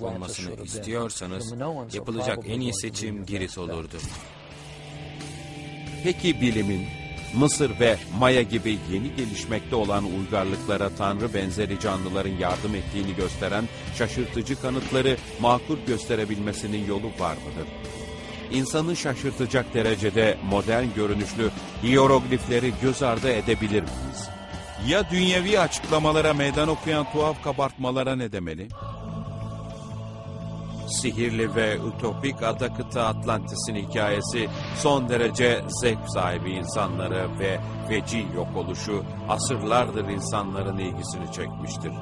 sahip olmasını istiyorsanız yapılacak en iyi seçim Girit olurdu. Peki bilimin Mısır ve Maya gibi yeni gelişmekte olan uygarlıklara tanrı benzeri canlıların yardım ettiğini gösteren şaşırtıcı kanıtları makul gösterebilmesinin yolu var mıdır? İnsanı şaşırtacak derecede modern görünüşlü hieroglifleri göz ardı edebilir miyiz? Ya dünyevi açıklamalara meydan okuyan tuhaf kabartmalara ne demeli? Sihirli ve ütopik ada kıta Atlantis'in hikayesi son derece zevk sahibi insanları ve feci yok oluşu asırlardır insanların ilgisini çekmiştir.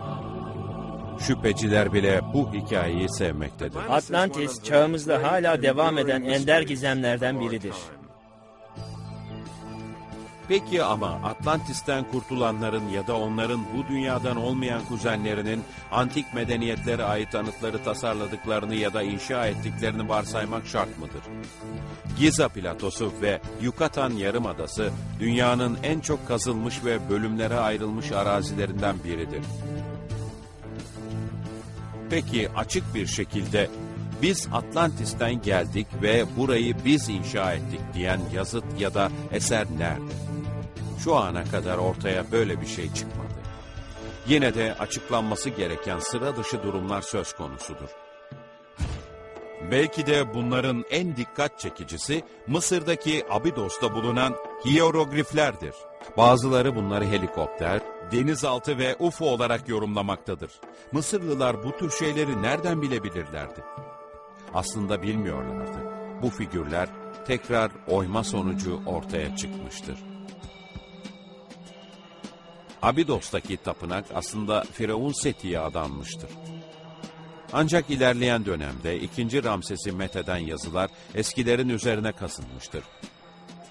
Şüpheciler bile bu hikayeyi sevmektedir. Atlantis çağımızda hala devam eden ender gizemlerden biridir. Peki ama Atlantis'ten kurtulanların ya da onların bu dünyadan olmayan kuzenlerinin antik medeniyetlere ait anıtları tasarladıklarını ya da inşa ettiklerini varsaymak şart mıdır? Giza platosu ve Yucatan Yarımadası dünyanın en çok kazılmış ve bölümlere ayrılmış arazilerinden biridir. Peki açık bir şekilde biz Atlantis'ten geldik ve burayı biz inşa ettik diyen yazıt ya da eser nerede? Şu ana kadar ortaya böyle bir şey çıkmadı. Yine de açıklanması gereken sıra dışı durumlar söz konusudur. Belki de bunların en dikkat çekicisi Mısır'daki Abidos'ta bulunan hierogliflerdir. Bazıları bunları helikopter, denizaltı ve UFO olarak yorumlamaktadır. Mısırlılar bu tür şeyleri nereden bilebilirlerdi? Aslında bilmiyorlardı. Bu figürler tekrar oyma sonucu ortaya çıkmıştır. Abidos'taki tapınak aslında Firavun Seti'ye adanmıştır. Ancak ilerleyen dönemde 2. Ramses'i metheden yazılar eskilerin üzerine kasılmıştır.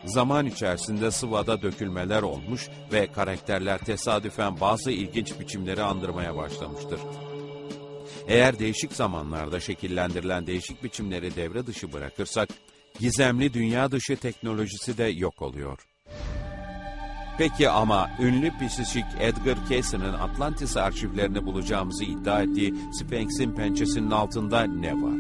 Zaman içerisinde sıvada dökülmeler olmuş ve karakterler tesadüfen bazı ilginç biçimleri andırmaya başlamıştır. Eğer değişik zamanlarda şekillendirilen değişik biçimleri devre dışı bırakırsak, gizemli dünya dışı teknolojisi de yok oluyor. Peki ama ünlü pisişik Edgar Cayce'nin Atlantis arşivlerini bulacağımızı iddia ettiği Sphinx'in pençesinin altında ne var?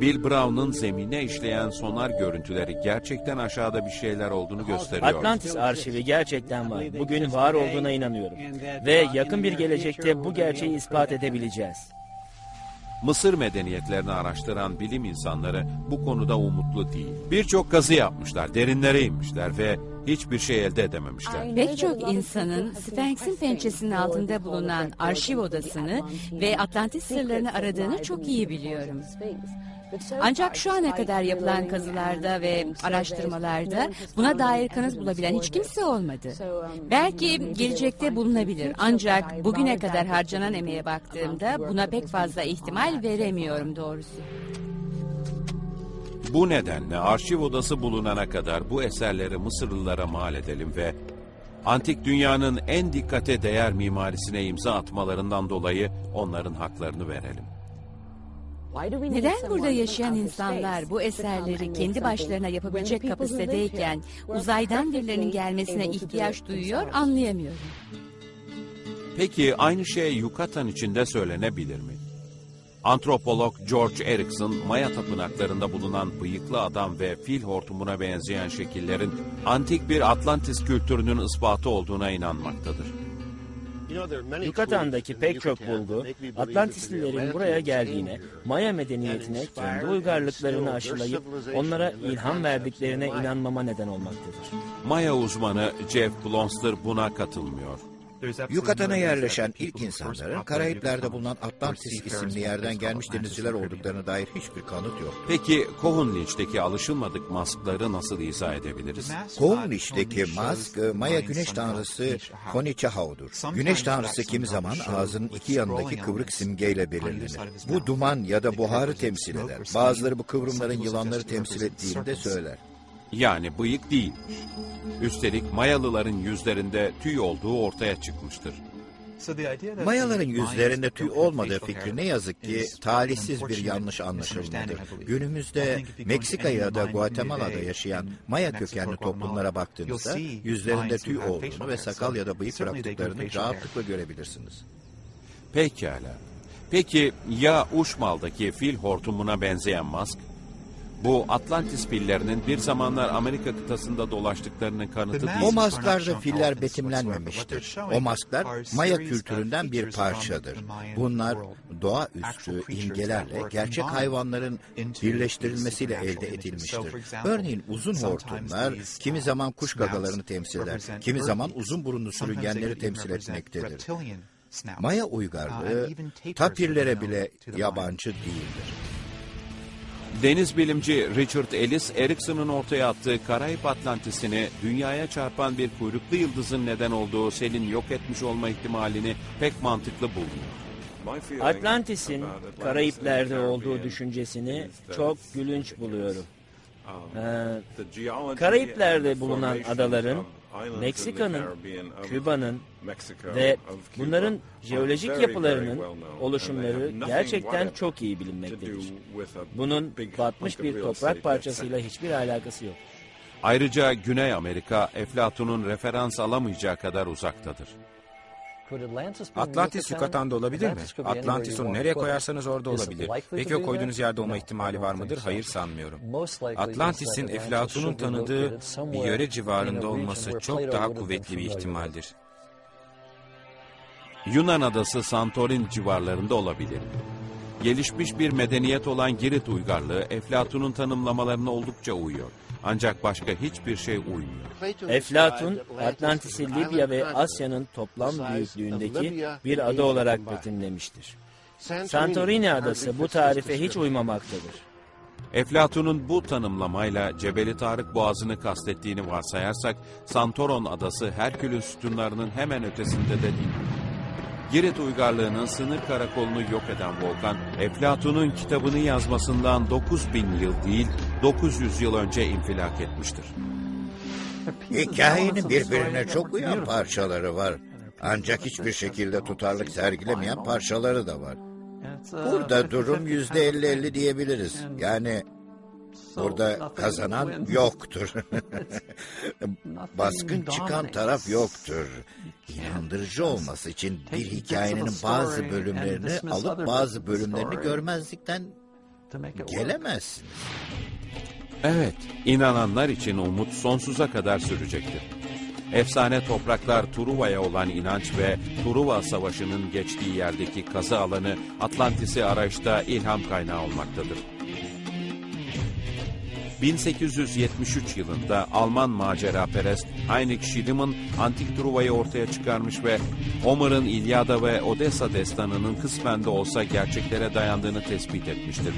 Bill Brown'un zemine işleyen sonar görüntüleri gerçekten aşağıda bir şeyler olduğunu gösteriyor. Atlantis arşivi gerçekten var. Bugün var olduğuna inanıyorum. Ve yakın bir gelecekte bu gerçeği ispat edebileceğiz. Mısır medeniyetlerini araştıran bilim insanları bu konuda umutlu değil. Birçok kazı yapmışlar, derinlere inmişler ve hiçbir şey elde edememişler. Pek çok insanın Sphinx'in pençesinin altında bulunan arşiv odasını ve Atlantis sırlarını aradığını çok iyi biliyorum. Ancak şu ana kadar yapılan kazılarda ve araştırmalarda buna dair kanıt bulabilen hiç kimse olmadı. Belki gelecekte bulunabilir ancak bugüne kadar harcanan emeğe baktığımda buna pek fazla ihtimal veremiyorum doğrusu. Bu nedenle arşiv odası bulunana kadar bu eserleri Mısırlılara mal edelim ve antik dünyanın en dikkate değer mimarisine imza atmalarından dolayı onların haklarını verelim. Neden burada yaşayan insanlar bu eserleri kendi başlarına yapabilecek kapasitedeyken uzaydan birilerinin gelmesine ihtiyaç duyuyor anlayamıyorum. Peki aynı şey Yucatan için de söylenebilir mi? Antropolog George Erikson, Maya tapınaklarında bulunan bıyıklı adam ve fil hortumuna benzeyen şekillerin antik bir Atlantis kültürünün ispatı olduğuna inanmaktadır. Yukatan'daki pek çok bulgu, Atlantislilerin buraya geldiğine, Maya medeniyetine kendi uygarlıklarını aşılayıp onlara ilham verdiklerine inanmama neden olmaktadır. Maya uzmanı Jeff Blonster buna katılmıyor. Yukatan'a yerleşen ilk insanların Karayipler'de bulunan Atlantis isimli yerden gelmiş denizciler olduklarına dair hiçbir kanıt yok. Peki Kohun Lynch'teki alışılmadık maskları nasıl izah edebiliriz? Koğuniş'teki mask, Maya güneş tanrısı Konichahau'dur. Güneş tanrısı kimi zaman ağzının iki yanındaki kıvrık simgeyle belirlenir. Bu duman ya da buharı temsil eder. Bazıları bu kıvrımların yılanları temsil ettiğini de söyler. Yani bıyık değil. Üstelik Mayalıların yüzlerinde tüy olduğu ortaya çıkmıştır. Mayaların yüzlerinde tüy olmadığı fikri ne yazık ki talihsiz bir yanlış anlaşılmadır. Günümüzde Meksika ya da Guatemala'da yaşayan Maya kökenli toplumlara baktığınızda yüzlerinde tüy olduğunu ve sakal ya da bıyık bıraktıklarını rahatlıkla görebilirsiniz. Pekala. Peki ya Uşmal'daki fil hortumuna benzeyen mask? Bu Atlantis fillerinin bir zamanlar Amerika kıtasında dolaştıklarının kanıtı değil. O masklarda filler betimlenmemiştir. O masklar Maya kültüründen bir parçadır. Bunlar doğaüstü imgelerle gerçek hayvanların birleştirilmesiyle elde edilmiştir. Örneğin uzun hortumlar kimi zaman kuş gagalarını temsil eder, kimi zaman uzun burunlu sürüngenleri temsil etmektedir. Maya uygarlığı tapirlere bile yabancı değildir. Deniz bilimci Richard Ellis, Erickson'un ortaya attığı Karayip Atlantis'ini dünyaya çarpan bir kuyruklu yıldızın neden olduğu selin yok etmiş olma ihtimalini pek mantıklı bulmuyor. Atlantis'in Karayipler'de olduğu düşüncesini çok gülünç buluyorum. Ee, Karayipler'de bulunan adaların, Meksika'nın, Küba'nın ve bunların jeolojik yapılarının oluşumları gerçekten çok iyi bilinmektedir. Bunun batmış bir toprak parçasıyla hiçbir alakası yok. Ayrıca Güney Amerika, Eflatun'un referans alamayacağı kadar uzaktadır. Atlantis Yukatan'da olabilir mi? Atlantis onu nereye koyarsanız orada olabilir. Peki o koyduğunuz yerde olma ihtimali var mıdır? Hayır sanmıyorum. Atlantis'in Eflatun'un tanıdığı bir yöre civarında olması çok daha kuvvetli bir ihtimaldir. Yunan adası Santorin civarlarında olabilir. Gelişmiş bir medeniyet olan Girit uygarlığı Eflatun'un tanımlamalarına oldukça uyuyor. Ancak başka hiçbir şey uymuyor. Eflatun, Atlantis'i Libya ve Asya'nın toplam büyüklüğündeki bir ada olarak betimlemiştir. Santorini adası bu tarife hiç uymamaktadır. Eflatun'un bu tanımlamayla Cebeli Tarık Boğazı'nı kastettiğini varsayarsak, Santoron adası Herkül'ün sütunlarının hemen ötesinde de değil. Girit uygarlığının sınır karakolunu yok eden volkan, Eflatun'un kitabını yazmasından 9000 yıl değil, 900 yıl önce infilak etmiştir. Hikayenin birbirine çok uyan parçaları var. Ancak hiçbir şekilde tutarlık sergilemeyen parçaları da var. Burada durum yüzde elli elli diyebiliriz. Yani burada kazanan yoktur. Baskın çıkan taraf yoktur. İnandırıcı olması için bir hikayenin bazı bölümlerini alıp bazı bölümlerini görmezlikten gelemezsiniz. Evet, inananlar için umut sonsuza kadar sürecektir. Efsane topraklar Truva'ya olan inanç ve Truva Savaşı'nın geçtiği yerdeki kazı alanı Atlantis'i arayışta ilham kaynağı olmaktadır. 1873 yılında Alman maceraperest Heinrich Schliemann antik Truva'yı ortaya çıkarmış ve Homer'ın İlyada ve Odessa destanının kısmen de olsa gerçeklere dayandığını tespit etmiştir.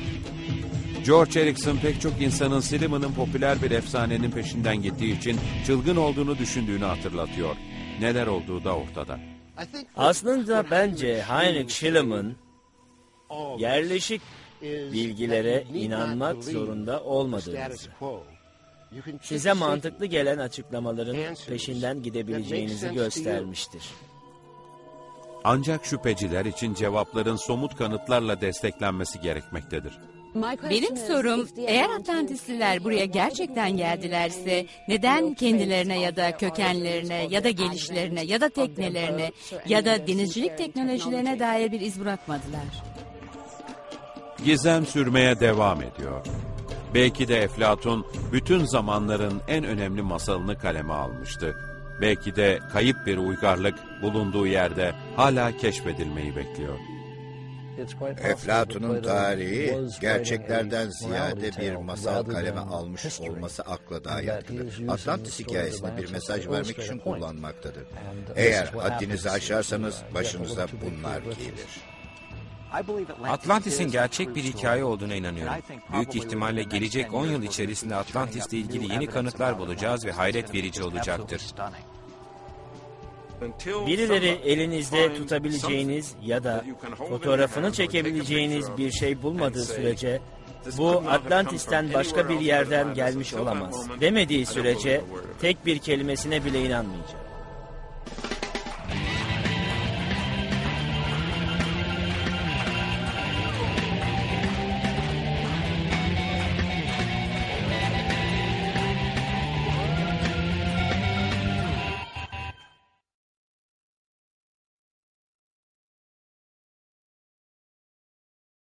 George Erikson pek çok insanın Schlieman'ın popüler bir efsanenin peşinden gittiği için çılgın olduğunu düşündüğünü hatırlatıyor. Neler olduğu da ortada. Aslında bence Heinrich Schliemann yerleşik bilgilere inanmak zorunda olmadığınızı, size mantıklı gelen açıklamaların peşinden gidebileceğinizi göstermiştir. Ancak şüpheciler için cevapların somut kanıtlarla desteklenmesi gerekmektedir. Benim sorum, eğer Atlantisliler buraya gerçekten geldilerse, neden kendilerine ya da kökenlerine ya da gelişlerine ya da teknelerine ya da denizcilik teknolojilerine dair bir iz bırakmadılar? Gizem sürmeye devam ediyor. Belki de Eflatun bütün zamanların en önemli masalını kaleme almıştı. Belki de kayıp bir uygarlık bulunduğu yerde hala keşfedilmeyi bekliyor. Eflatun'un tarihi gerçeklerden ziyade bir masal kaleme almış olması akla daha yatkındır. Atlantis hikayesini bir mesaj vermek için kullanmaktadır. Eğer haddinizi aşarsanız başınıza bunlar gelir. Atlantis'in gerçek bir hikaye olduğuna inanıyorum. Büyük ihtimalle gelecek 10 yıl içerisinde Atlantis'le ilgili yeni kanıtlar bulacağız ve hayret verici olacaktır. Birileri elinizde tutabileceğiniz ya da fotoğrafını çekebileceğiniz bir şey bulmadığı sürece bu Atlantis'ten başka bir yerden gelmiş olamaz demediği sürece tek bir kelimesine bile inanmayacağım.